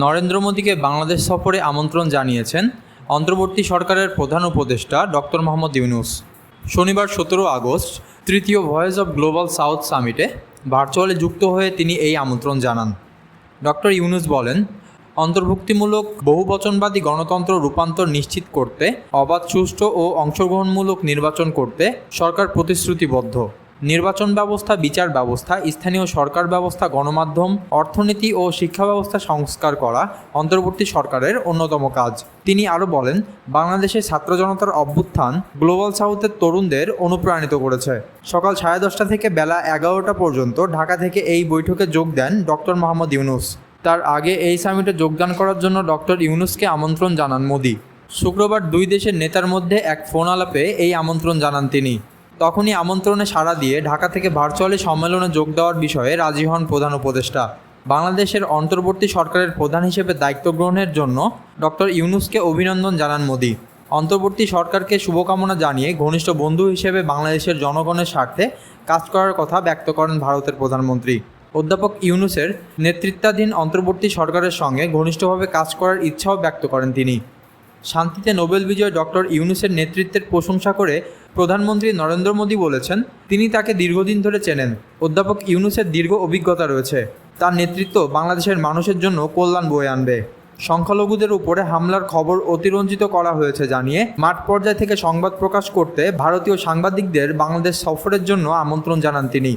নরেন্দ্র মোদীকে বাংলাদেশ সফরে আমন্ত্রণ জানিয়েছেন অন্তর্বর্তী সরকারের প্রধান উপদেষ্টা ডক্টর মোহাম্মদ ইউনুস। শনিবার সতেরো আগস্ট তৃতীয় ভয়েস অব গ্লোবাল সাউথ সামিটে ভার্চুয়ালে যুক্ত হয়ে তিনি এই আমন্ত্রণ জানান। ডক্টর ইউনুস বলেন, অন্তর্ভুক্তিমূলক, বহুবচনবাদী গণতন্ত্র রূপান্তর নিশ্চিত করতে, অবাধ, সুষ্ঠু ও অংশগ্রহণমূলক নির্বাচন করতে সরকার প্রতিশ্রুতিবদ্ধ। নির্বাচন ব্যবস্থা, বিচার ব্যবস্থা, স্থানীয় সরকার ব্যবস্থা, গণমাধ্যম, অর্থনীতি ও শিক্ষা ব্যবস্থা সংস্কার করা অন্তর্বর্তী সরকারের অন্যতম কাজ। তিনি আরও বলেন বাংলাদেশের ছাত্র জনতার অভ্যুত্থান গ্লোবাল সাউথের তরুণদের অনুপ্রাণিত করেছে। সকাল সাড়ে দশটা থেকে বেলা এগারোটা পর্যন্ত ঢাকা থেকে এই বৈঠকে যোগ দেন ডক্টর মোহাম্মদ ইউনুস। তার আগে এই সামিটে যোগদান করার জন্য ডক্টর ইউনুসকে আমন্ত্রণ জানান মোদি। শুক্রবার দুই দেশের নেতার মধ্যে এক ফোন আলাপে এই আমন্ত্রণ জানান তিনি। তখনই আমন্ত্রণে সাড়া দিয়ে ঢাকা থেকে ভার্চুয়ালি সম্মেলনে যোগ দেওয়ার বিষয়ে রাজি হন প্রধান উপদেষ্টা। বাংলাদেশের অন্তর্বর্তী সরকারের প্রধান হিসেবে দায়িত্ব গ্রহণের জন্য ডক্টর ইউনুসকে অভিনন্দন জানান মোদি। অন্তর্বর্তী সরকারকে শুভকামনা জানিয়ে ঘনিষ্ঠ বন্ধু হিসেবে বাংলাদেশের জনগণের স্বার্থে কাজ করার কথা ব্যক্ত করেন ভারতের প্রধানমন্ত্রী। অধ্যাপক ইউনুসের নেতৃত্বাধীন অন্তর্বর্তী সরকারের সঙ্গে ঘনিষ্ঠভাবে কাজ করার ইচ্ছাও ব্যক্ত করেন তিনি। শান্তিতে নোবেল বিজয় ডক্টর ইউনুসের নেতৃত্বের প্রশংসা করে প্রধানমন্ত্রী নরেন্দ্র মোদী বলেছেন, তিনি তাকে দীর্ঘদিন ধরে চেনেন। অধ্যাপক ইউনুসের দীর্ঘ অভিজ্ঞতা রয়েছে। তার নেতৃত্ব বাংলাদেশের মানুষের জন্য কল্যাণ বয়ে আনবে। সংখ্যালঘুদের উপরে হামলার খবর অতিরঞ্জিত করা হয়েছে জানিয়ে মাঠ পর্যায় থেকে সংবাদ প্রকাশ করতে ভারতীয় সাংবাদিকদের বাংলাদেশ সফরের জন্য আমন্ত্রণ জানান তিনি।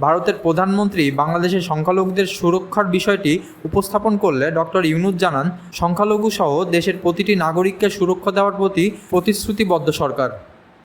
ভারতের প্রধানমন্ত্রী বাংলাদেশের সংখ্যালঘুদের সুরক্ষার বিষয়টি উপস্থাপন করলে ডক্টর ইউনুস জানান সংখ্যালঘু সহ দেশের প্রতিটি নাগরিককে সুরক্ষা দেওয়ার প্রতি প্রতিশ্রুতিবদ্ধ সরকার।